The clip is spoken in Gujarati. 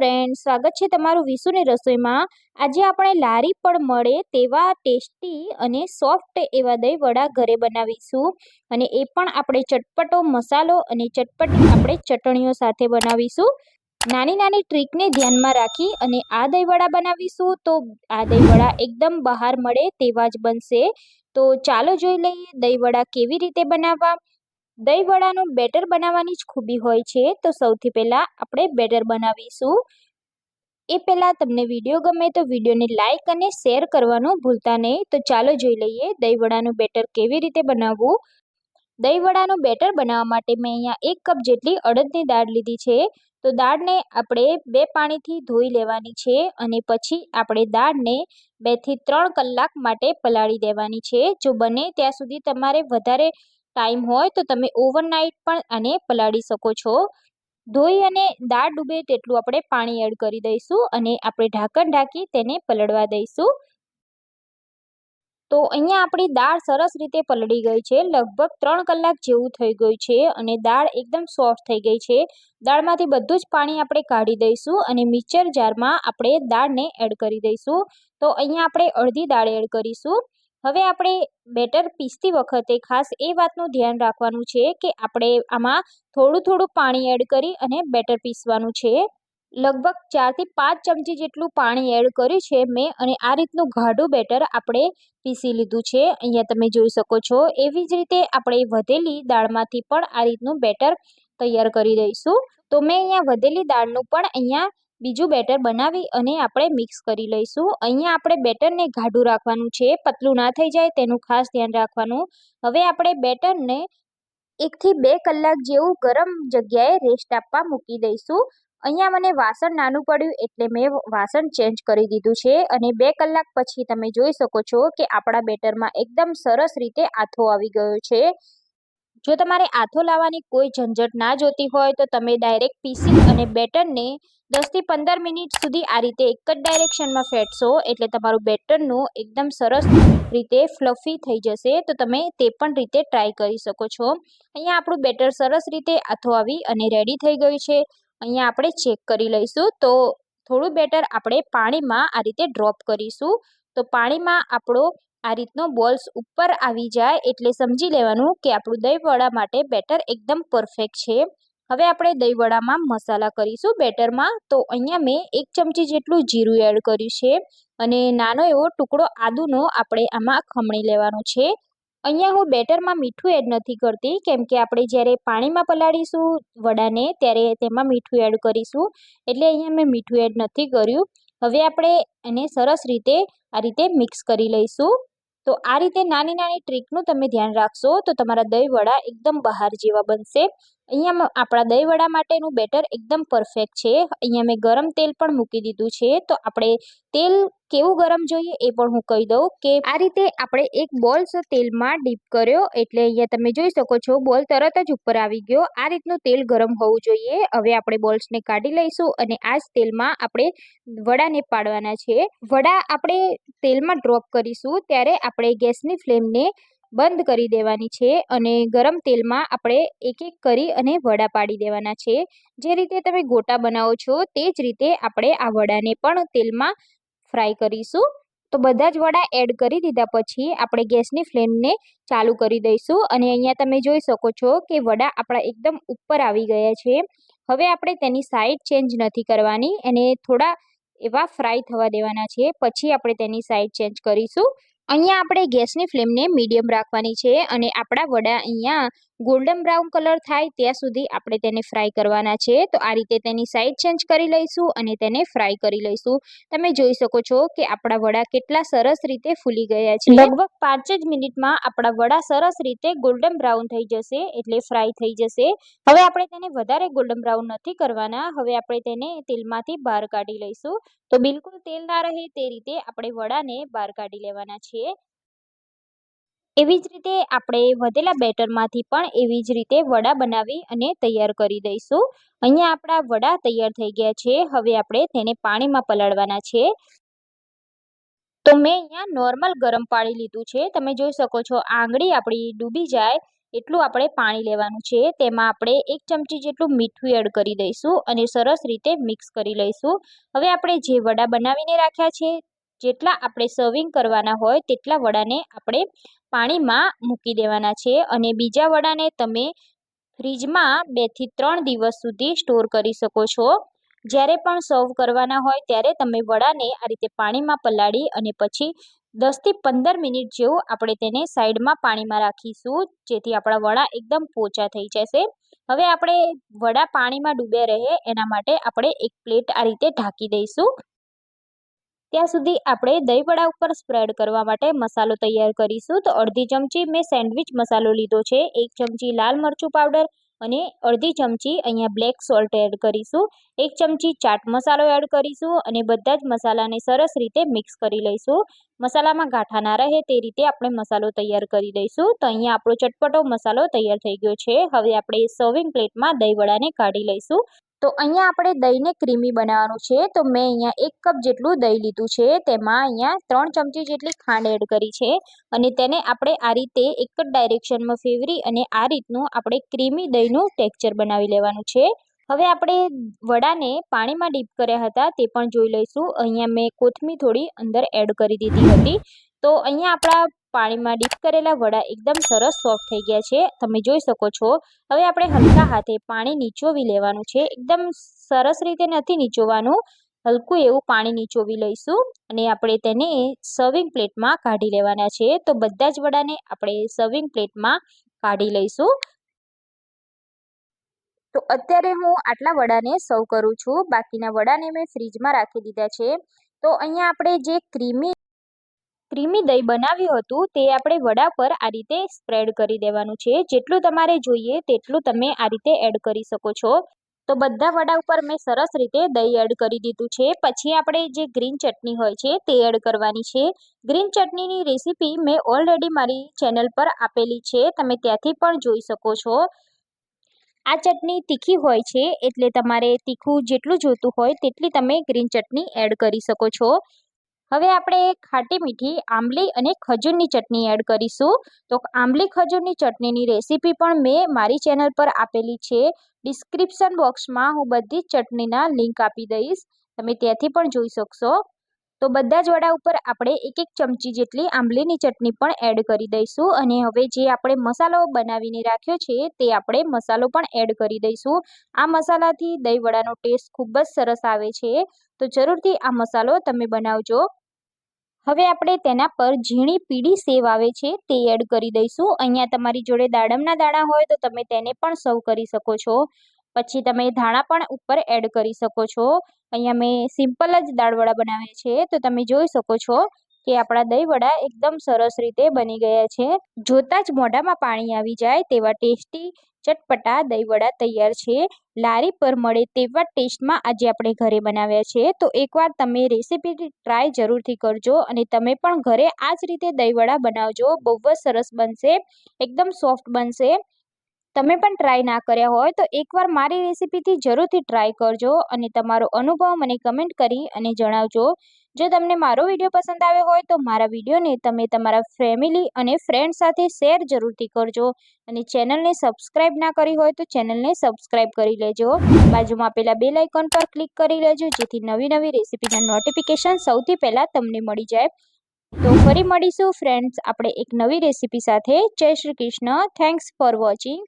ફ્રેન્ડ સ્વાગત છે તમારું વિસુની રસોઈમાં. આજે આપણે લારી પણ મળે તેવા ટેસ્ટી અને સોફ્ટ એવા દહીં વડા ઘરે બનાવીશું. અને એ પણ આપણે ચટપટો, મસાલો અને ચટપટી આપણે ચટણીઓ સાથે બનાવીશું. નાની નાની ટ્રીકને ધ્યાનમાં રાખી અને આ દહીં વડા બનાવીશું તો આ દહીં વડા એકદમ બહાર મળે તેવા જ બનશે. તો ચાલો જોઈ લઈએ દહીં વડા કેવી રીતે બનાવવા. દહીં વડાનું બેટર બનાવવાની જ ખૂબી હોય છે. તો સૌથી પહેલાં આપણે બેટર બનાવીશું. એ પહેલાં તમને વીડિયો ગમે તો વિડીયોને લાઇક અને શેર કરવાનું ભૂલતા નહીં. તો ચાલો જોઈ લઈએ દહીં વડાનું બેટર કેવી રીતે બનાવવું. દહીં વડાનું બેટર બનાવવા માટે મેં અહીંયા એક કપ જેટલી અડદની દાળ લીધી છે. તો દાળને આપણે બે પાણીથી ધોઈ લેવાની છે અને પછી આપણે દાળને બેથી ત્રણ કલાક માટે પલાળી દેવાની છે. જો બને ત્યાં સુધી તમારે વધારે ટાઈમ હોય તો તમે ઓવરનાઇટ પણ આને પલાળી શકો છો. ધોઈ અને દાળ ડૂબે તેટલું આપણે પાણી એડ કરી દઈશું અને આપણે ઢાંકણ ઢાંકી તેને પલળવા દઈશું. તો અહીંયા આપણી દાળ સરસ રીતે પલળી ગઈ છે. લગભગ ત્રણ કલાક જેવું થઈ ગયું છે અને દાળ એકદમ સોફ્ટ થઈ ગઈ છે. દાળમાંથી બધું જ પાણી આપણે કાઢી દઈશું અને મિક્સર જારમાં આપણે દાળને એડ કરી દઈશું. તો અહીંયા આપણે અડધી દાળ એડ કરીશું. હવે આપણે બેટર પીસતી વખતે ખાસ એ વાતનું ધ્યાન રાખવાનું છે કે આપણે આમાં થોડું થોડું પાણી એડ કરી અને બેટર પીસવાનું છે. લગભગ ચારથી પાંચ ચમચી જેટલું પાણી એડ કર્યું છે મેં અને આ રીતનું ગાઢું બેટર આપણે પીસી લીધું છે. અહીંયા તમે જોઈ શકો છો એવી જ રીતે આપણે વધેલી દાળમાંથી પણ આ રીતનું બેટર તૈયાર કરી દઈશું. તો મેં અહીંયા વધેલી દાળનું પણ અહીંયા બીજું બેટર બનાવી અને આપણે મિક્સ કરી લઈશું. અહીંયા આપણે બેટરને ગાઢું રાખવાનું છે, પતલું ના થઈ જાય તેનું ખાસ ધ્યાન રાખવાનું. હવે આપણે બેટરને એકથી બે કલાક જેવું ગરમ જગ્યાએ રેસ્ટ આપવા મૂકી દઈશું. અહીંયા મને વાસણ નાનું પડ્યું એટલે મેં વાસણ ચેન્જ કરી દીધું છે અને બે કલાક પછી તમે જોઈ શકો છો કે આપણા બેટરમાં એકદમ સરસ રીતે આથો આવી ગયો છે. જો તમારે આથો લાવવાની કોઈ ઝંઝટ ના જોતી હોય તો તમે ડાયરેક્ટ પીસી અને બેટરને દસથી પંદર મિનિટ સુધી આ રીતે એક જ ડાયરેક્શનમાં ફેટશો એટલે તમારું બેટરનું એકદમ સરસ રીતે ફ્લફી થઈ જશે. તો તમે તે પણ રીતે ટ્રાય કરી શકો છો. અહીંયા આપણું બેટર સરસ રીતે આથો આવી અને રેડી થઈ ગયું છે. અહીંયા આપણે ચેક કરી લઈશું. તો થોડું બેટર આપણે પાણીમાં આ રીતે ડ્રોપ કરીશું. તો પાણીમાં આપણો આ રીતનો બોલ્સ ઉપર આવી જાય એટલે સમજી લેવાનું કે આપણું દહીંવડા માટે બેટર એકદમ પરફેક્ટ છે. હવે આપણે દહીંવડામાં મસાલા કરીશું બેટરમાં. તો અહીંયા મેં એક ચમચી જેટલું જીરું એડ કર્યું છે અને નાનો એવો ટુકડો આદુનો આપણે આમાં ખમણી લેવાનો છે. અહીંયા હું બેટરમાં મીઠું એડ નથી કરતી, કેમ કે આપણે જ્યારે પાણીમાં પલાળીશું વડાને ત્યારે તેમાં મીઠું એડ કરીશું. એટલે અહીંયા મેં મીઠું એડ નથી કર્યું. હવે આપણે એને સરસ રીતે આ રીતે મિક્સ કરી લઈશું. તો આ રીતે નાની નાની ટ્રીકનું તમે ધ્યાન રાખશો તો તમારા દહીં વડા એકદમ બહાર જેવા બનશે. અહીંયા આપણા દહીં વડા માટેનું બેટર એકદમ પરફેક્ટ છે. અહીંયા મેં ગરમ તેલ પણ મૂકી દીધું છે. તો આપણે તેલ કેવું ગરમ જોઈએ એ પણ હું કહી દઉં કે આ રીતે આપણે એક બોલ્સ તેલમાં ડીપ કર્યો એટલે અહીંયા તમે જોઈ શકો છો બોલ તરત જ ઉપર આવી ગયો. આ રીતનું તેલ ગરમ હોવું જોઈએ. હવે આપણે બોલ્સને કાઢી લઈશું અને આ જ તેલમાં આપણે વડાને પાડવાના છે. વડા આપણે તેલમાં ડ્રોપ કરીશું. ત્યારે આપણે ગેસની ફ્લેમને બંધ કરી દેવાની છે અને ગરમ તેલમાં આપણે એક એક કરી અને વડા પાડી દેવાના છે. જે રીતે તમે ગોટા બનાવો છો તે જ રીતે આપણે આ વડાને પણ તેલમાં ફ્રાય કરીશું. તો બધા જ વડા એડ કરી દીધા પછી આપણે ગેસની ફ્લેમને ચાલુ કરી દઈશું અને અહીંયા તમે જોઈ શકો છો કે વડા આપણા એકદમ ઉપર આવી ગયા છે. હવે આપણે તેની સાઈડ ચેન્જ નથી કરવાની, એને થોડા એવા ફ્રાય થવા દેવાના છે. પછી આપણે તેની સાઈડ ચેન્જ કરીશું. અહીંયા આપણે ગેસની ફ્લેમને મીડિયમ રાખવાની છે અને આપણા વડા અહીંયા ગોલ્ડન બ્રાઉન કલર થાય ત્યાં સુધી આપણે તેને ફ્રાય કરવાના છે. તો આ રીતે તેની સાઈડ ચેન્જ કરી લઈશું અને તેને ફ્રાય કરી લઈશું. તમે જોઈ શકો છો કે આપણા વડા કેટલા સરસ રીતે ફૂલી ગયા છે. લગભગ પાંચ જ મિનિટમાં આપણા વડા સરસ રીતે ગોલ્ડન બ્રાઉન થઈ જશે, એટલે ફ્રાય થઈ જશે. હવે આપણે તેને વધારે ગોલ્ડન બ્રાઉન નથી કરવાના. હવે આપણે તેને તેલમાંથી બહાર કાઢી લઈશું. તો બિલકુલ તેલ ના રહે તે રીતે આપણે વડાને બહાર કાઢી લેવાના છે એવી જ રીતે આપણે વધેલા બેટરમાંથી પણ એવી જ રીતે વડા બનાવી અને તૈયાર કરી દઈશું. અહીંયા આપણા વડા તૈયાર થઈ ગયા છે. હવે આપણે તેને પાણીમાં પલાળવાના છે. તો મેં અહીંયા નોર્મલ ગરમ પાણી લીધું છે. તમે જોઈ શકો છો આંગળી આપણી ડૂબી જાય એટલું આપણે પાણી લેવાનું છે. તેમાં આપણે એક ચમચી જેટલું મીઠું એડ કરી દઈશું અને સરસ રીતે મિક્સ કરી લઈશું. હવે આપણે જે વડા બનાવીને રાખ્યા છે જેટલા આપણે સર્વિંગ કરવાના હોય તેટલા વડાને આપણે પાણીમાં મૂકી દેવાના છે અને બીજા વડાને તમે ફ્રીજમાં બેથી ત્રણ દિવસ સુધી સ્ટોર કરી શકો છો. જ્યારે પણ સર્વ કરવાના હોય ત્યારે તમે વડાને આ રીતે પાણીમાં પલાળી અને પછી દસથી પંદર મિનિટ જેવું આપણે તેને સાઈડમાં પાણીમાં રાખીશું, જેથી આપણા વડા એકદમ પોચા થઈ જશે. હવે આપણે વડા પાણીમાં ડૂબ્યા રહે એના માટે આપણે એક પ્લેટ આ રીતે ઢાંકી દઈશું. ત્યાં સુધી આપણે દહીંવડા ઉપર સ્પ્રેડ કરવા માટે મસાલો તૈયાર કરીશું. તો અડધી ચમચી મેં સેન્ડવિચ મસાલો લીધો છે. એક ચમચી લાલ મરચું પાવડર અને અડધી ચમચી અહીંયા બ્લેક સોલ્ટ એડ કરીશું. એક ચમચી ચાટ મસાલો એડ કરીશું અને બધા જ મસાલાને સરસ રીતે મિક્સ કરી લઈશું. મસાલામાં ગાંઠા ના રહે તે રીતે આપણે મસાલો તૈયાર કરી દઈશું. તો અહીંયા આપણો ચટપટો મસાલો તૈયાર થઈ ગયો છે. હવે આપણે સર્વિંગ પ્લેટમાં દહીંવડાને કાઢી લઈશું. તો અહીંયા આપણે દહીંને ક્રીમી બનાવવાનું છે. તો મેં અહીંયા એક કપ જેટલું દહીં લીધું છે. તેમાં અહીંયા ત્રણ ચમચી જેટલી ખાંડ એડ કરી છે. અને તેને આપણે આ રીતે એક જ ડાયરેક્શનમાં ફેવરી અને આ રીતનું આપણે ક્રીમી દહીંનું ટેક્સચર બનાવી લેવાનું છે. હવે આપણે વડાને પાણીમાં ડીપ કર્યા હતા તે પણ જોઈ લઈશું. અહીંયા મેં કોથમી થોડી અંદર એડ કરી દીધી હતી. તો અહીંયા આપણા પાણીમાં ડીપ કરેલા વડા એકદમ સરસ સોફ્ટ થઈ ગયા છે. તમે જોઈ શકો છો. હવે આપણે હલકા હાથે પાણી નીચોવી લેવાનું છે. એકદમ સરસ રીતે નથી નીચોવાનું. હલકું એવું પાણી નીચોવી લઈશું અને આપણે તેને સર્વિંગ પ્લેટમાં કાઢી લેવાના છે. તો બધા જ વડાને આપણે સર્વિંગ પ્લેટમાં કાઢી લઈશું. તો અત્યારે હું આટલા વડાને સર્વ કરું છું. બાકીના વડાને મેં ફ્રીજમાં રાખી દીધા છે. તો અહીંયા આપણે જે ક્રીમી ક્રીમી દહીં બનાવ્યું હતું, તે આપણે વડા પર આ રીતે સ્પ્રેડ કરી દેવાનું છે. જેટલું તમારે જોઈએ તેટલું તમે આ રીતે એડ કરી શકો છો. તો બધા વડા ઉપર મેં સરસ રીતે દહીં એડ કરી દીધું છે. પછી આપણે જે ગ્રીન ચટણી હોય છે તે એડ કરવાની છે. ગ્રીન ચટણીની રેસીપી મેં ઓલરેડી મારી ચેનલ પર આપેલી છે. તમે ત્યાંથી પણ જોઈ શકો છો. આ ચટણી તીખી હોય છે, એટલે તમારે તીખું જેટલું જોતું હોય તેટલી તમે ગ્રીન ચટણી એડ કરી શકો છો. હવે આપણે ખાટી મીઠી, આંબલી અને ખજૂરની ચટણી એડ કરીશું. તો આંબલી, ખજૂરની ચટણીની રેસીપી પણ મેં મારી ચેનલ પર આપેલી છે. ડિસ્ક્રિપ્શન બોક્સમાં હું બધી ચટણીના લિંક આપી દઈશ. તમે ત્યાંથી પણ જોઈ શકશો. તો બધા જ વડા ઉપર આપણે એક એક ચમચી જેટલી આંબલીની ચટણી પણ એડ કરી દઈશું. અને હવે જે આપણે મસાલો બનાવીને રાખ્યો છે, તે આપણે મસાલો પણ એડ કરી દઈશું. આ મસાલાથી દહીં વડાનો ટેસ્ટ ખૂબ જ સરસ આવે છે. તો જરૂરથી આ મસાલો તમે બનાવજો. હવે આપણે તેના પર ઝીણી પીળી સેવ આવે છે તે એડ કરી દઈશું. અહીંયા તમારી જોડે દાડમના દાણા હોય તો તમે તેને પણ સર્વ કરી શકો છો. પછી તમે ધાણા પણ ઉપર એડ કરી શકો છો. અહીંયા મેં સિમ્પલ જ દાળવડા બનાવ્યા છે. તો તમે જોઈ શકો છો કે આપણા દહીંવડા એકદમ સરસ રીતે બની ગયા છે. જોતાં જ મોઢામાં પાણી આવી જાય તેવા ટેસ્ટી ચટપટા દહીંવડા તૈયાર છે. લારી પર મળે તેવા ટેસ્ટમાં આજે આપણે ઘરે બનાવ્યા છે. તો એકવાર તમે રેસીપી ટ્રાય જરૂરથી કરજો અને તમે પણ ઘરે આ જ રીતે દહીંવડા બનાવજો. બહુ જ સરસ બનશે. એકદમ સોફ્ટ બનશે. તમે પણ ટ્રાય ના કર્યા હોય તો એકવાર મારી રેસીપીથી જરૂરથી ટ્રાય કરજો અને તમારો અનુભવ મને કમેન્ટ કરી અને જણાવજો. જો તમને મારો વીડિયો પસંદ આવ્યો હોય તો મારા વિડીયોને તમે તમારા ફેમિલી અને ફ્રેન્ડ સાથે શેર જરૂરથી કરજો અને ચેનલને સબસ્ક્રાઈબ ના કરી હોય તો ચેનલને સબસ્ક્રાઈબ કરી લેજો બાજુમાં આપેલા બે લાઇકોન પર ક્લિક કરી લેજો, જેથી નવી નવી રેસીપીના નોટિફિકેશન સૌથી પહેલાં તમને મળી જાય. તો ફરી મળીશું ફ્રેન્ડ્સ આપણે એક નવી રેસીપી સાથે. જય Shri Krishna. Thanks for watching